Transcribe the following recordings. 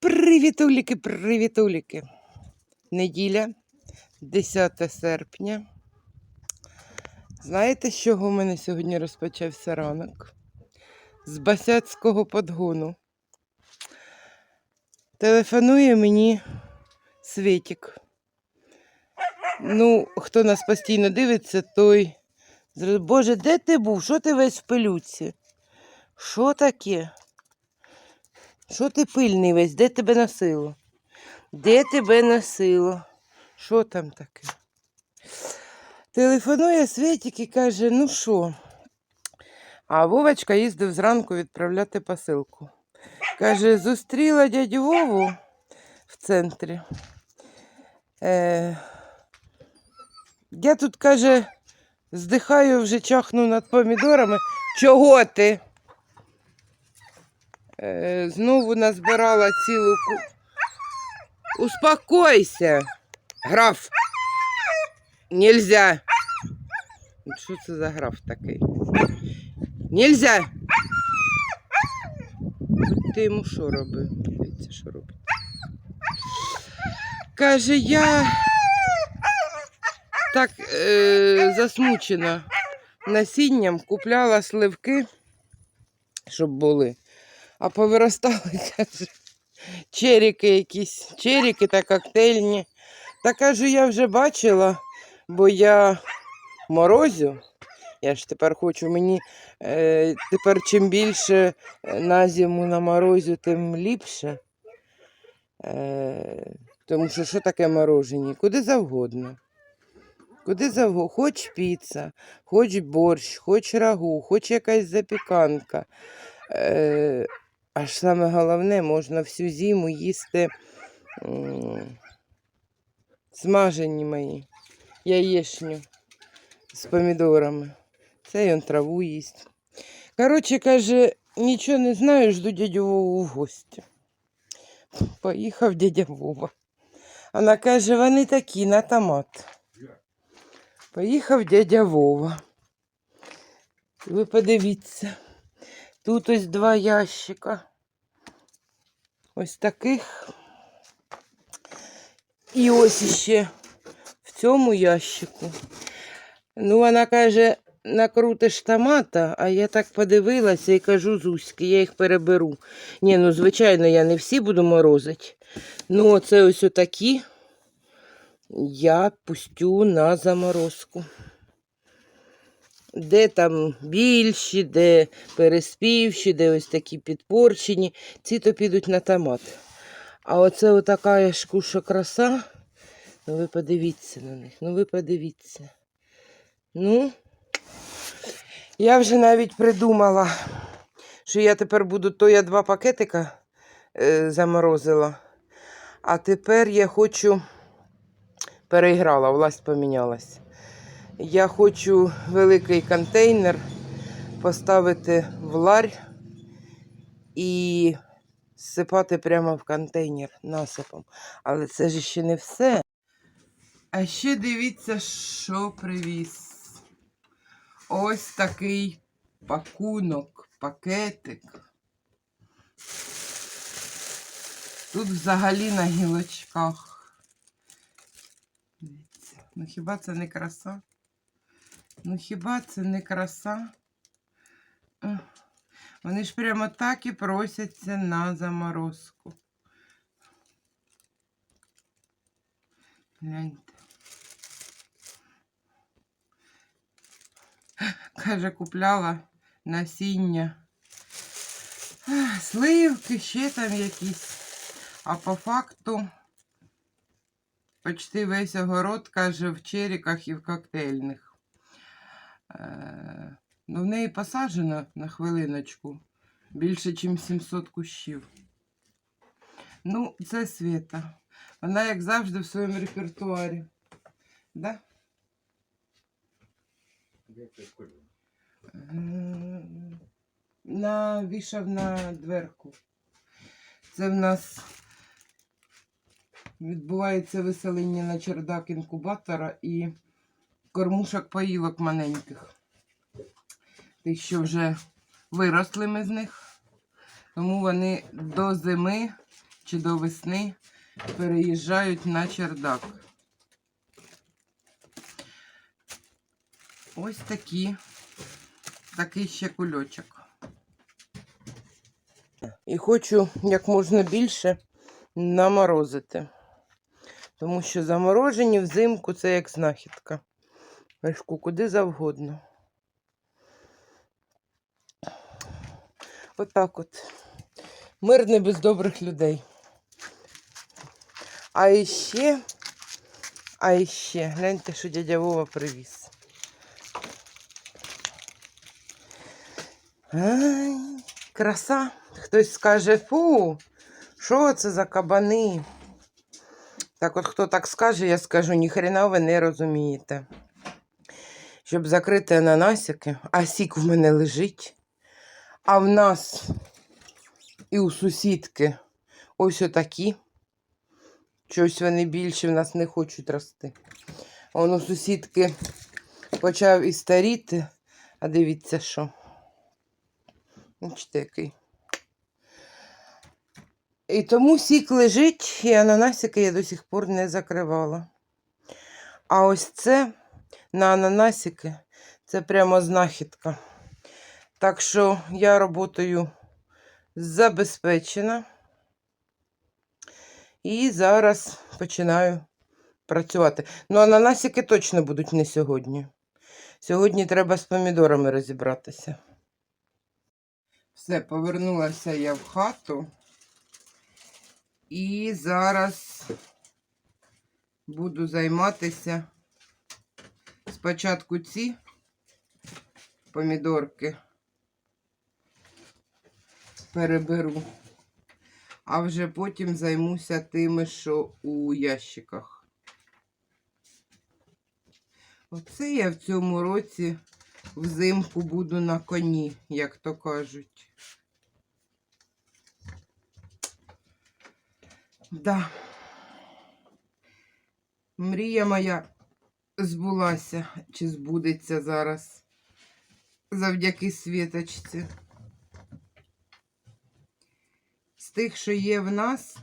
Привітуліки, привітуліки. Неділя, 10 серпня. Знаєте, з чого в мене сьогодні розпочався ранок? З басяцького подгону. Телефонує мені Світік. Ну, хто нас постійно дивиться, той. Боже, де ти був? Що ти весь в пилюці? Що таке? Що ти пильний весь? Де тебе носило? Де тебе носило? Що там таке? Телефонує Світік і каже, ну що? А Вовочка їздив зранку відправляти посилку. Каже, зустріла дядю Вову в центрі. Е, я тут, каже, здихаю, вже чахну над помідорами. Чого ти? Е, знову назбирала цілу ку... Успокойся, граф. Нельзя. Що це за граф такий? Нельзя. Ти йому що робив? Дивіться, що робить. Каже, я так е, засмучена насінням, купляла сливки, щоб були. А повиростали, каже, черіки якісь, черіки та коктейльні. Та кажу, я вже бачила, бо я морозю. Я ж тепер хочу мені е, тепер чим більше е, на зиму на морозю, тим ліпше. Е, тому що що таке морожені? Куди завгодно. Куди завгодно. Хоч піца, хоч борщ, хоч рагу, хоч якась запіканка. Е, аж саме головне, можна всю зиму їсти смажені мої, яєчню з помідорами. Це він траву їсть. Коротше, каже, нічого не знаю, жду дядю Вову в гості. Поїхав дядя Вова. Вона каже, вони такі на томат. Поїхав дядя Вова. Ви подивіться. Тут ось два ящика. Ось таких. І ось іще в цьому ящику. Ну, вона каже, накрутиш томата, а я так подивилася і кажу Зуськи, я їх переберу. Ні, ну, звичайно, я не всі буду морозити. Ну, оце ось отакі я пустю на заморозку. Де там більші, де переспівші, де ось такі підпорчені, ці то підуть на томат. А оце отака шкуша краса. Ну ви подивіться на них, ну ви подивіться. Ну, я вже навіть придумала, що я тепер буду, то я два пакетика е, заморозила, а тепер я хочу, переіграла, власть помінялась. Я хочу великий контейнер поставити в ларь і сипати прямо в контейнер насипом. Але це ж ще не все. А ще дивіться, що привіз. Ось такий пакунок, пакетик. Тут взагалі на гілочках. Дивіться. Ну хіба це не краса? Ну хіба це не краса? Вони ж прямо так і просяться на заморозку. Гляньте. Каже, купляла насіння. Сливки, ще там якісь. А по факту почти весь огород, каже, в черіках і в коктейльних. Е, Ну, в неї посаджено на хвилиночку більше, ніж 700 кущів. Ну, це Света. Вона, як завжди, в своєму репертуарі. Да? М, Навішав на дверку. Це в нас відбувається виселення на чердак інкубатора і кормушок поїлок маленьких. Тих, що вже виросли ми з них. Тому вони до зими чи до весни переїжджають на чердак. Ось такі, такий ще кульочок. І хочу як можна більше наморозити. Тому що заморожені взимку це як знахідка. Вершку куди завгодно. Отак от. Мир не без добрих людей. А іще, а іще, гляньте, що дядя Вова привіз. Ай, краса. Хтось скаже, фу, що це за кабани? Так от хто так скаже, я скажу, ніхрена ви не розумієте. Щоб закрити ананасики, а сік в мене лежить, а в нас і у сусідки ось отакі. Щось вони більше в нас не хочуть рости. Он у сусідки почав і старіти, а дивіться що. Бачите, який. І тому сік лежить, і ананасики я до сих пор не закривала. А ось це на ананасики це прямо знахідка. Так що я роботою забезпечена. І зараз починаю працювати. Ну, ананасики точно будуть не сьогодні. Сьогодні треба з помідорами розібратися. Все, повернулася я в хату. І зараз буду займатися спочатку ці помідорки переберу, а вже потім займуся тими, що у ящиках. Оце я в цьому році взимку буду на коні, як то кажуть. Да. Мрія моя збулася чи збудеться зараз завдяки світочці. З тих, що є в нас,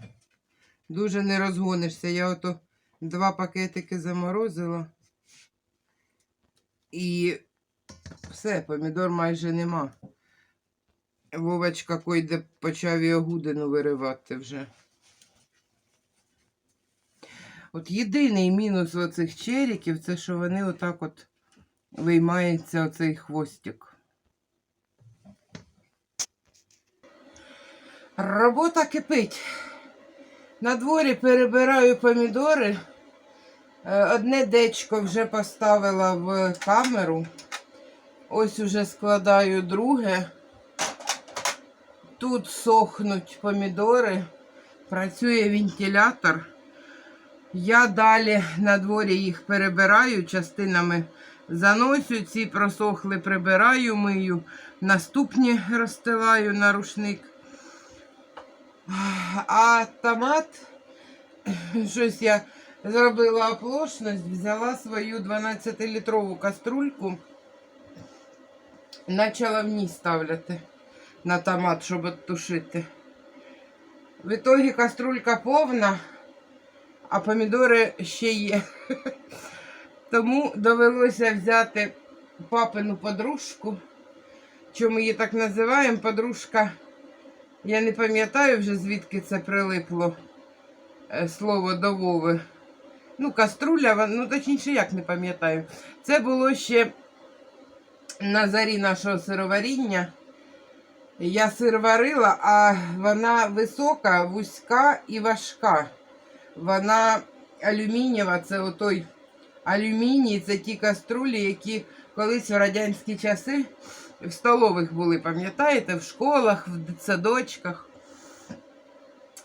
дуже не розгонишся. Я ото два пакетики заморозила. І все, помідор майже нема. Вовочка койде почав і огудину виривати вже. От єдиний мінус оцих черіків, це що вони отак от виймається оцей хвостик. Робота кипить. На дворі перебираю помідори. Е, Одне дечко вже поставила в камеру. Ось уже складаю друге. Тут сохнуть помідори. Працює вентилятор. Я далі на дворі їх перебираю, частинами заносю, ці просохли, прибираю, мию, наступні розстилаю на рушник. А томат, щось я зробила оплошність, взяла свою 12-літрову каструльку, почала в ній ставляти на томат, щоб оттушити. В ітогі каструлька повна а помідори ще є. Тому довелося взяти папину подружку. Чому її так називаємо? Подружка, я не пам'ятаю вже звідки це прилипло е, слово до Вови. Ну, каструля, ну точніше, як не пам'ятаю. Це було ще на зарі нашого сироваріння. Я сир варила, а вона висока, вузька і важка. Вона алюмінієва, це отой алюміній, це ті каструлі, які колись в радянські часи в столових були, пам'ятаєте, в школах, в садочках.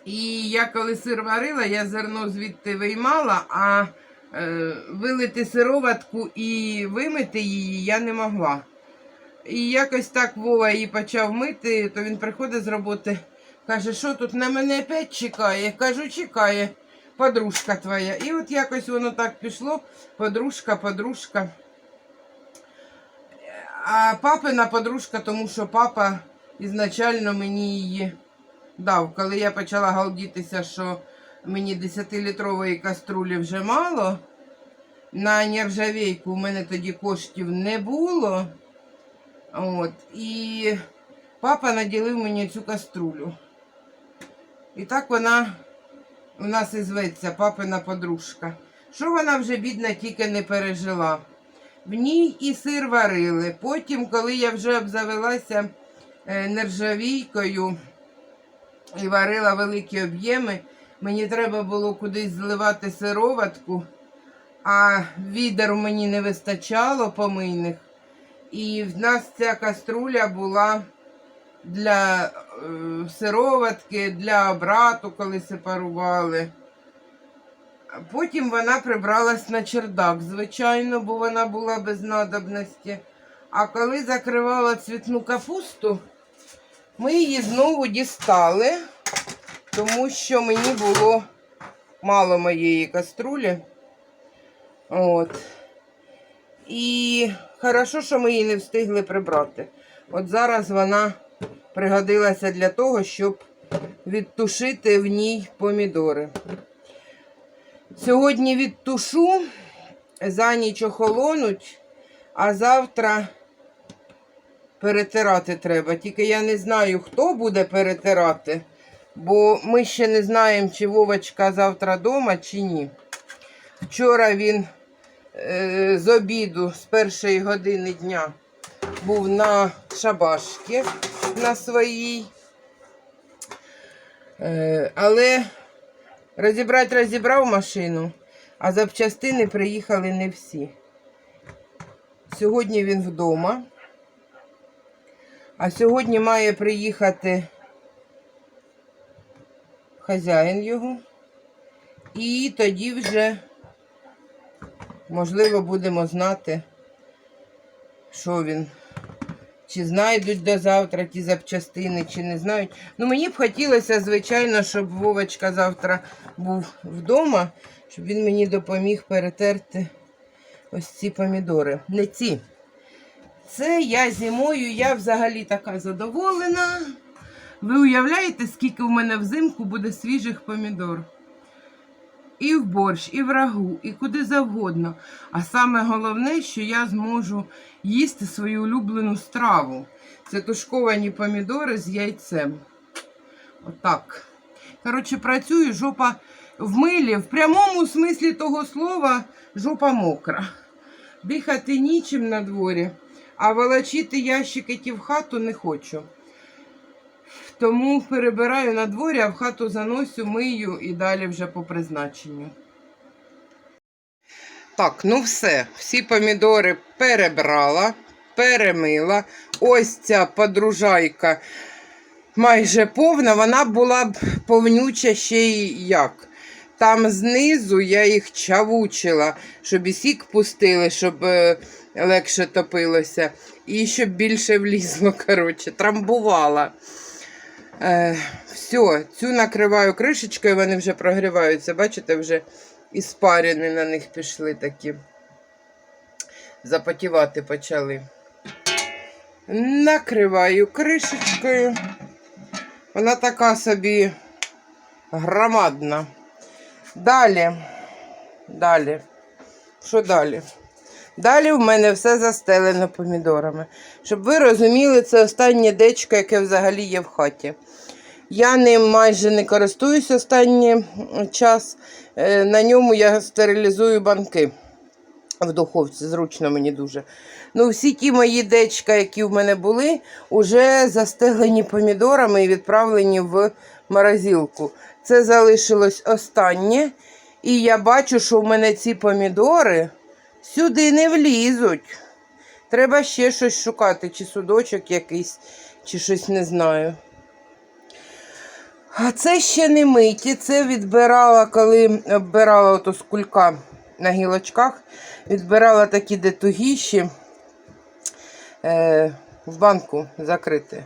І я коли сир варила, я зерно звідти виймала, а е, вилити сироватку і вимити її я не могла. І якось так Вова її почав мити, то він приходить з роботи, каже, що тут на мене опять чекає? Кажу, чекає подружка твоя. І от якось воно так пішло, подружка, подружка. А папина подружка, тому що папа ізначально мені її дав, коли я почала галдітися, що мені 10-літрової каструлі вже мало. На нержавейку у мене тоді коштів не було. От, і папа наділив мені цю каструлю. І так вона у нас і зветься папина подружка. Що вона вже, бідна, тільки не пережила. В ній і сир варили. Потім, коли я вже обзавелася е, нержавійкою і варила великі об'єми, мені треба було кудись зливати сироватку, а відер мені не вистачало помийних. І в нас ця каструля була для е, сироватки, для обрату, коли сепарували. Потім вона прибралась на чердак, звичайно, бо вона була без надобності. А коли закривала цвітну капусту, ми її знову дістали, тому що мені було мало моєї каструлі. От. І хорошо, що ми її не встигли прибрати. От зараз вона пригодилася для того, щоб відтушити в ній помідори. Сьогодні відтушу, за ніч охолонуть, а завтра перетирати треба. Тільки я не знаю, хто буде перетирати, бо ми ще не знаємо, чи Вовочка завтра вдома, чи ні. Вчора він е, з обіду, з першої години дня, був на шабашці на своїй. Е, але розібрати розібрав машину, а запчастини приїхали не всі. Сьогодні він вдома. А сьогодні має приїхати хазяїн його. І тоді вже, можливо, будемо знати, що він. Чи знайдуть до завтра ті запчастини, чи не знають. Ну, мені б хотілося, звичайно, щоб Вовочка завтра був вдома, щоб він мені допоміг перетерти ось ці помідори. Не ці. Це я зимою, я взагалі така задоволена. Ви уявляєте, скільки в мене взимку буде свіжих помідор? І в борщ, і в рагу, і куди завгодно. А саме головне, що я зможу їсти свою улюблену страву. Це тушковані помідори з яйцем. Отак. Коротше, працюю, жопа в милі, в прямому смислі того слова, жопа мокра. Дихати нічим на дворі, а волочити ящики ті в хату не хочу. Тому перебираю на дворі, а в хату заносю, мию і далі вже по призначенню. Так, ну все. Всі помідори перебрала, перемила. Ось ця подружайка майже повна, вона була б повнюча ще й як. Там знизу я їх чавучила, щоб і сік пустили, щоб е, легше топилося. І щоб більше влізло, коротше, трамбувала. Е, все, цю накриваю кришечкою, вони вже прогріваються. Бачите, вже іспарини на них пішли такі. Запотівати почали. Накриваю кришечкою. Вона така собі громадна. Далі. Далі. Що далі? Далі в мене все застелено помідорами. Щоб ви розуміли, це останнє дечко, яке взагалі є в хаті. Я ним майже не користуюсь останній час. Е, На ньому я стерилізую банки в духовці. Зручно мені дуже. Ну, всі ті мої дечка, які в мене були, вже застелені помідорами і відправлені в морозилку. Це залишилось останнє. І я бачу, що в мене ці помідори сюди не влізуть. Треба ще щось шукати, чи судочок якийсь, чи щось не знаю. А це ще не миті. Це відбирала, коли оббирала ото з кулька на гілочках, відбирала такі детугіші е, в банку закрити.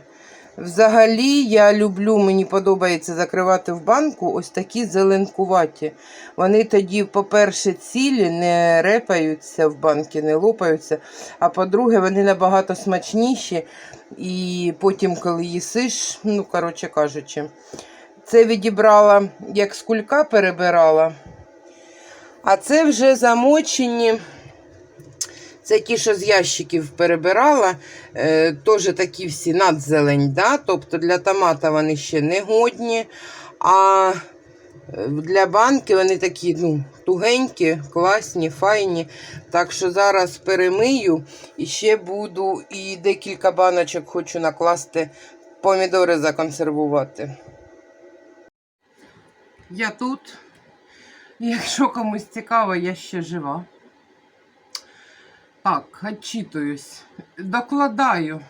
Взагалі, я люблю, мені подобається закривати в банку ось такі зеленкуваті. Вони тоді, по-перше, цілі, не репаються в банки, не лопаються. А по-друге, вони набагато смачніші. І потім, коли їсиш, ну, коротше кажучи, це відібрала, як з кулька перебирала. А це вже замочені. Це ті, що з ящиків перебирала, е, теж такі всі надзелень. Да? Тобто для томата вони ще не годні, а е, для банки вони такі ну, тугенькі, класні, файні. Так що зараз перемию і ще буду і декілька баночок хочу накласти, помідори законсервувати. Я тут. Якщо комусь цікаво, я ще жива. Так, отчитуюсь. Докладаю.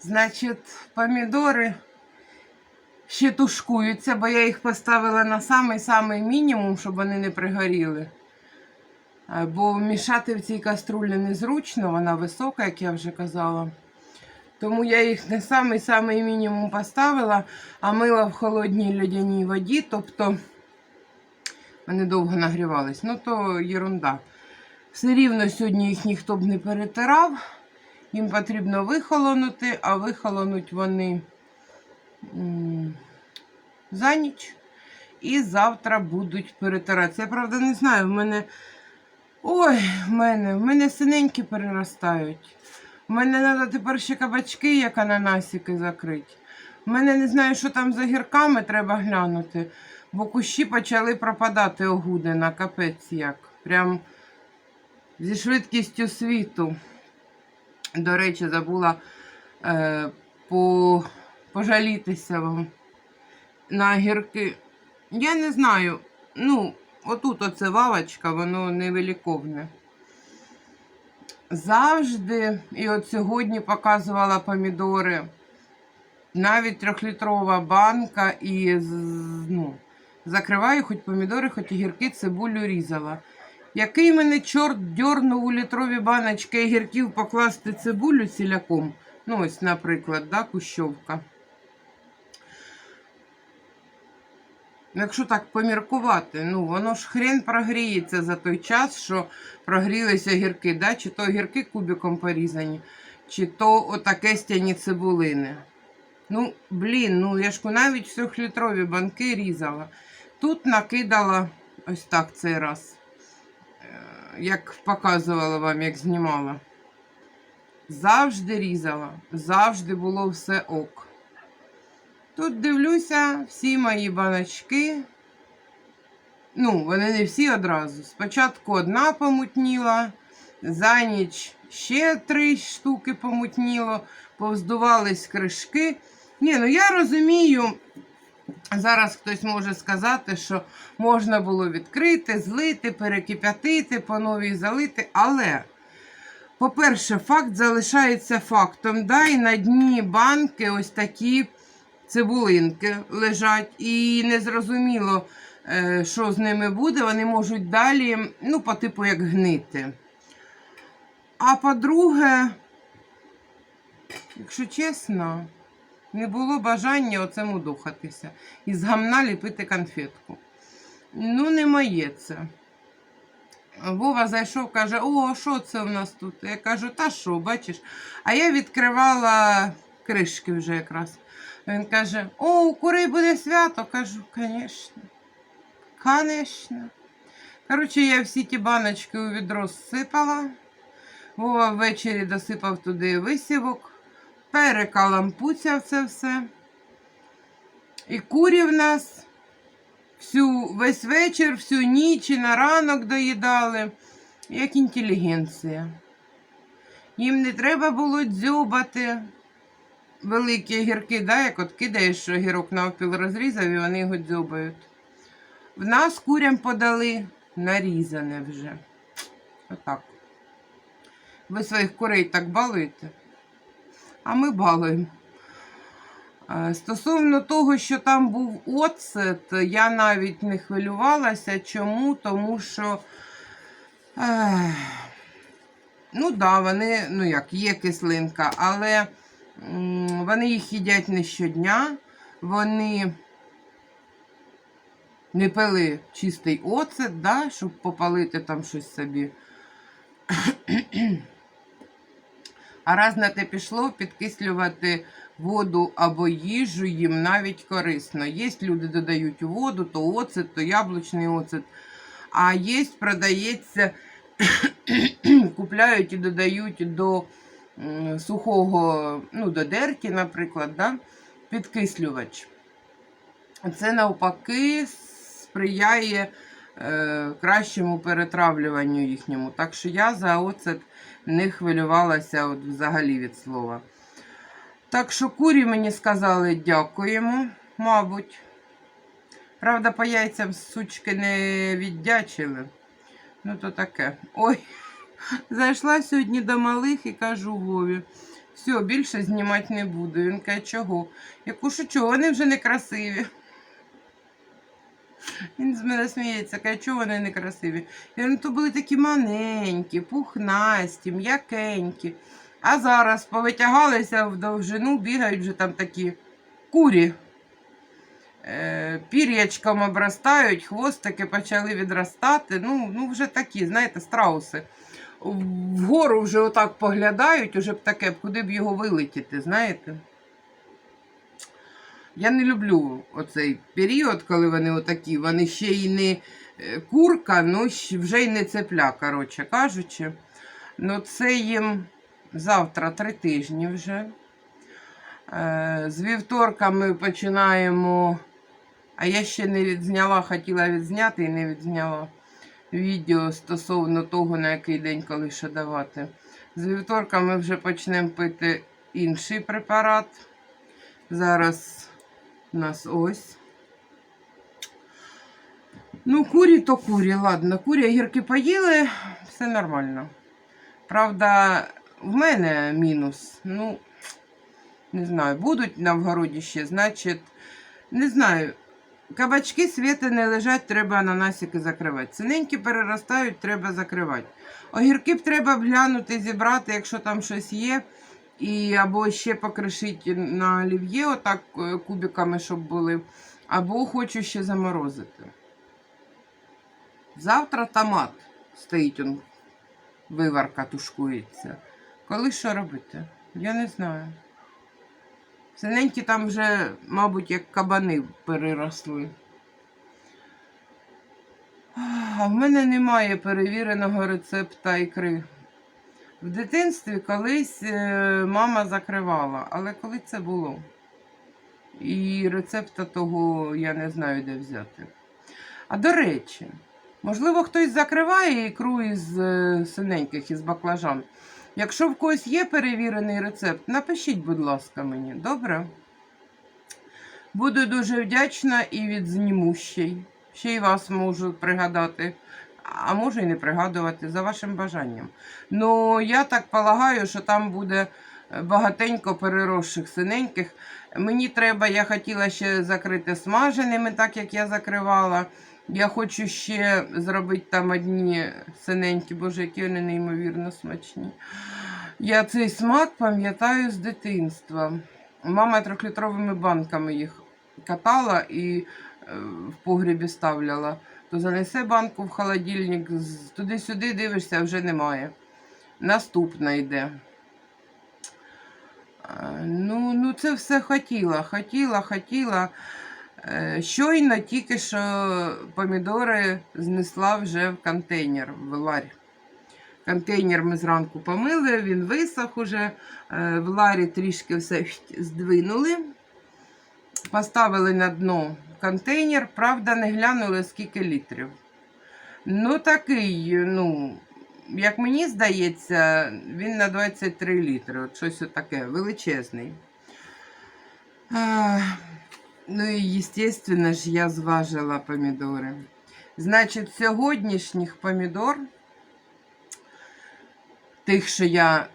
Значить, помідори ще тушкуються, бо я їх поставила на самий-самий мінімум, щоб вони не пригоріли. Е, Бо мішати в цій каструлі незручно, вона висока, як я вже казала. Тому я їх на самий-самий мінімум поставила, а мила в холодній льодяній воді, тобто вони довго нагрівались. Ну, то єрунда. Все рівно сьогодні їх ніхто б не перетирав. Їм потрібно вихолонути, а вихолонуть вони за ніч. І завтра будуть перетиратися. Я правда не знаю, в мене. Ой, в мене, в мене синенькі переростають. У мене треба тепер ще кабачки, як ананасики закрити. У мене не знаю, що там за гірками треба глянути, бо кущі почали пропадати огудина, капець як. Прям зі швидкістю світу. До речі, забула е, по, пожалітися вам на гірки. Я не знаю. Ну, отут оце валочка, воно невеликовне. Завжди, і от сьогодні показувала помідори. Навіть трьохлітрова банка і ну, закриваю хоч помідори, хоч і гірки, цибулю різала. Який мене чорт дьорнув у літрові баночки гірків покласти цибулю ціляком. Ну, ось, наприклад, да, кущовка. Ну, Якщо так поміркувати, ну воно ж хрен прогріється за той час, що прогрілися гірки, да? чи то гірки кубиком порізані, чи то отаке стяні цибулини. Ну, блін, ну я ж навіть трьохлітрові банки різала. Тут накидала ось так цей раз, як показувала вам, як знімала. Завжди різала, завжди було все ок. Тут дивлюся, всі мої баночки. Ну, вони не всі одразу. Спочатку одна помутніла, за ніч ще три штуки помутніло, повздувались кришки. Ні, ну я розумію, зараз хтось може сказати, що можна було відкрити, злити, перекип'ятити, по новій залити, але. По-перше, факт залишається фактом. Да, і на дні банки ось такі цибулинки лежать, і незрозуміло, е, що з ними буде. Вони можуть далі, ну, по типу, як гнити. А по-друге, якщо чесно, не було бажання оцим удухатися і з гамна ліпити конфетку. Ну, не моє це. Вова зайшов, каже: О, що це в нас тут? Я кажу, та що, бачиш? А я відкривала кришки вже якраз. Він каже: О, у курей буде свято. Кажу, звісно. Звісно. Коротше, я всі ті баночки у відро зсипала. Вова ввечері досипав туди висівок, перекалампуцяв це все. І курі в нас всю, весь вечір, всю ніч і на ранок доїдали, як інтелігенція. Їм не треба було дзьобати великі гірки, да, як от кидаєш гірок навпіл розрізав і вони його дзьобають. В нас курям подали нарізане вже. Отак. Ви своїх курей так балуєте, а ми балуємо. Е, Стосовно того, що там був оцет, я навіть не хвилювалася. Чому? Тому що, е, ну да, вони, ну як, є кислинка, але вони їх їдять не щодня, вони не пили чистий оцет, да, щоб попалити там щось собі. А раз на те пішло, підкислювати воду або їжу їм навіть корисно. Є люди додають воду, то оцет, то яблучний оцет. А є, продається, купляють і додають до сухого, ну, до дерті, наприклад, да? підкислювач. Це навпаки сприяє е, кращому перетравлюванню їхньому. Так що я за оцет не хвилювалася от взагалі від слова. Так що курі мені сказали дякуємо, мабуть. Правда, по яйцям сучки не віддячили. Ну, то таке. Ой, зайшла сьогодні до малих і кажу Вові. Все, більше знімати не буду. Він каже, чого? Я кажу, чого, вони вже не красиві. Він з мене сміється, каже, чого вони не красиві. Я говорю, ну то були такі маленькі, пухнасті, м'якенькі. А зараз повитягалися в довжину, бігають вже там такі курі. Е, пір'ячком обростають, хвостики почали відростати. Ну, ну вже такі, знаєте, страуси. Вгору вже отак поглядають, уже б таке, куди б його вилетіти, знаєте. Я не люблю оцей період, коли вони отакі. Вони ще й не е, курка, ну вже й не цепля, коротше кажучи. Ну, це їм завтра три тижні вже. Е, З вівторка ми починаємо. А я ще не відзняла, хотіла відзняти і не відзняла відео стосовно того, на який день коли що давати. З вівторка ми вже почнемо пити інший препарат. Зараз у нас ось. Ну, курі то курі, ладно. Курі огірки поїли, все нормально. Правда, в мене мінус. Ну, не знаю, будуть на вгороді ще, значить, не знаю. Кабачки світи не лежать, треба ананасики закривати. Синенькі переростають, треба закривати. Огірки б треба глянути, зібрати, якщо там щось є. І або ще покришити на олів'є, отак е, кубиками, щоб були. Або хочу ще заморозити. Завтра томат стоїть, он, виварка тушкується. Коли що робити? Я не знаю. Синенькі там вже, мабуть, як кабани переросли. А в мене немає перевіреного рецепта ікри. В дитинстві колись е, мама закривала, але коли це було? І рецепта того я не знаю, де взяти. А до речі, можливо, хтось закриває ікру із е, синеньких, із баклажан. Якщо в когось є перевірений рецепт, напишіть, будь ласка, мені, добре? Буду дуже вдячна і відзніму ще. Ще й вас можу пригадати, а можу і не пригадувати за вашим бажанням. Ну, я так полагаю, що там буде е, багатенько переросших синеньких. Мені треба, я хотіла ще закрити смаженими, так як я закривала. Я хочу ще зробити там одні синенькі, боже, які вони неймовірно смачні. Я цей смак пам'ятаю з дитинства. Мама трьохлітровими банками їх катала і е, в погрібі ставляла. То занесе банку в холодильник, туди-сюди дивишся, вже немає. Наступна йде. Ну, ну, це все хотіла, хотіла, хотіла. Е, Щойно тільки що помідори знесла вже в контейнер, в ларь. Контейнер ми зранку помили, він висох уже. Е, В ларі трішки все здвинули. Поставили на дно контейнер, правда, не глянули, скільки літрів. Ну, такий, ну, як мені здається, він на 23 літри. От щось таке величезний. А, ну і, звісно ж, я зважила помідори. Значить, сьогоднішніх помідор, тих, що я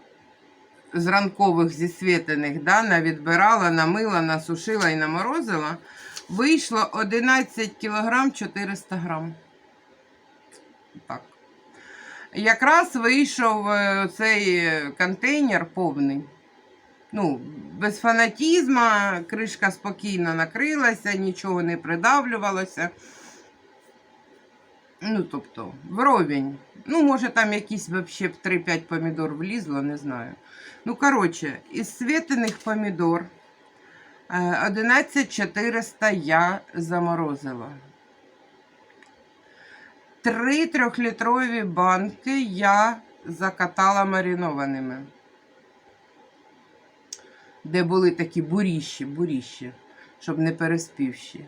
з ранкових зісвітених, да, навідбирала, намила, насушила і наморозила, вийшло 11 кілограм 400 грам. Так. Якраз вийшов е, цей контейнер повний. Ну, без фанатізму, кришка спокійно накрилася, нічого не придавлювалося. Ну, тобто, вровень. Ну, може, там якісь вообще 3-5 помідор влізло, не знаю. Ну, коротше, із світених помідор е, 11400 я заморозила. Три трьохлітрові банки я закатала маринованими. Де були такі буріщі, буріщі, щоб не переспівші.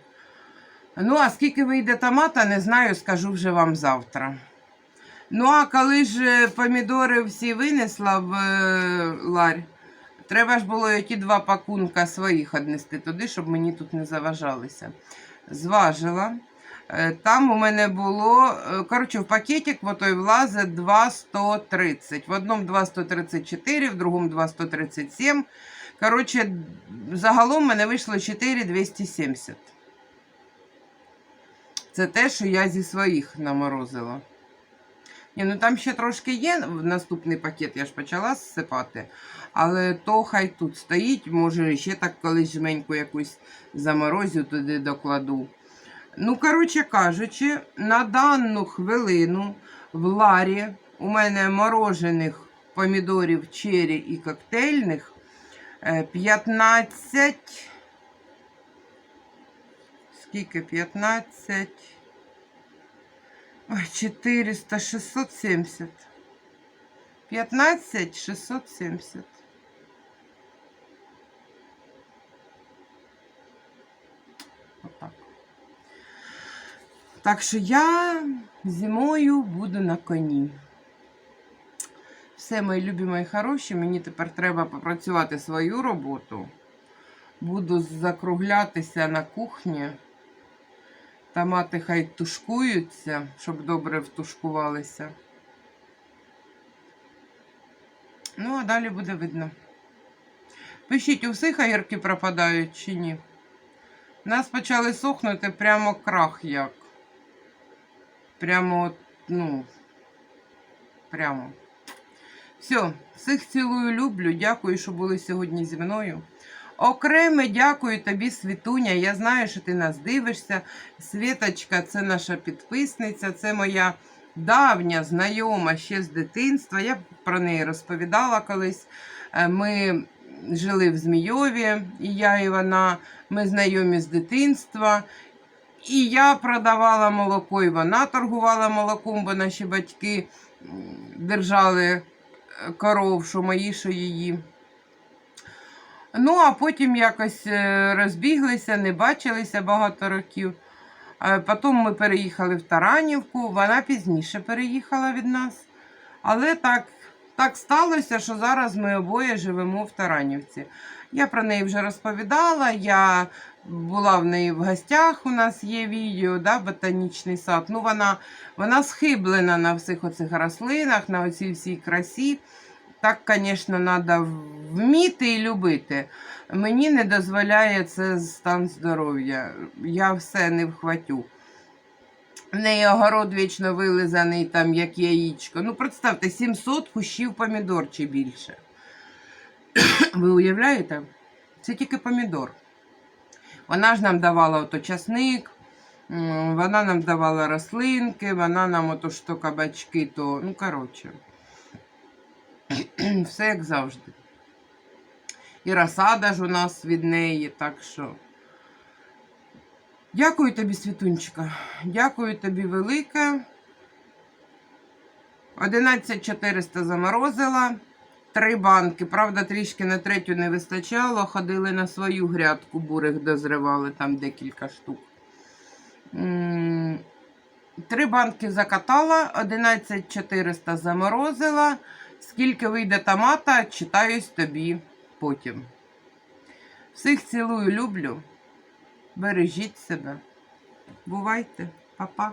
Ну, а скільки вийде томата, не знаю, скажу вже вам завтра. Ну, а коли ж е, помідори всі винесла в е, ларь, треба ж було ті два пакунка своїх однести туди, щоб мені тут не заважалися. Зважила. Е, Там у мене було, е, коротше, в пакетик в той влазить 2,130. В одному 2,134, в другому 2,137. Коротше, загалом в мене вийшло 4,270. Це те, що я зі своїх наморозила. Ні, ну там ще трошки є в наступний пакет, я ж почала зсипати. Але то хай тут стоїть, може ще так колись жменьку якусь заморозю туди докладу. Ну, коротше кажучи, на дану хвилину в ларі у мене морожених помідорів чері і коктейльних е, 15. Скільки? 15. Ой, 400, 670. 15, 670. Отак. Так що я зимою буду на коні. Все, мої любі, мої хороші, мені тепер треба попрацювати свою роботу. Буду закруглятися на кухні. Томати хай тушкуються, щоб добре втушкувалися. Ну, а далі буде видно. Пишіть, у всіх огірки пропадають чи ні. У нас почали сохнути прямо крах як. Прямо, ну, прямо. Все, всіх цілую, люблю. Дякую, що були сьогодні зі мною. Окреме дякую тобі, Світуня. Я знаю, що ти нас дивишся. Світочка це наша підписниця, це моя давня знайома ще з дитинства. Я про неї розповідала колись. Е, Ми жили в Змійові, і я і вона. Ми знайомі з дитинства. І я продавала молоко, і вона торгувала молоком, бо наші батьки держали е, коров, що мої, що її. Ну, а потім якось е, розбіглися, не бачилися багато років. Е, Потім ми переїхали в Таранівку, вона пізніше переїхала від нас. Але так, так сталося, що зараз ми обоє живемо в Таранівці. Я про неї вже розповідала. Я була в неї в гостях. У нас є відео, да, ботанічний сад. Ну, вона, вона схиблена на всіх оцих рослинах, на оцій всій красі. Так, звісно, треба вміти і любити. Мені не дозволяє це стан здоров'я. Я все не вхватю. В неї огород вічно вилизаний, там, як яєчко. Ну, представте, 700 кущів помідор чи більше. Ви уявляєте? Це тільки помідор. Вона ж нам давала ото часник, вона нам давала рослинки, вона нам ото то кабачки, то, ну, коротше. Все як завжди. І розсада ж у нас від неї, так що. Дякую тобі, Світунчика. Дякую тобі велике. 11400 заморозила. Три банки. Правда, трішки на третю не вистачало. Ходили на свою грядку, бурих дозривали, там декілька штук. Три банки закатала, 11400 заморозила. Скільки вийде томата, читаюсь тобі потім. Всіх цілую, люблю. Бережіть себе. Бувайте, Па-па.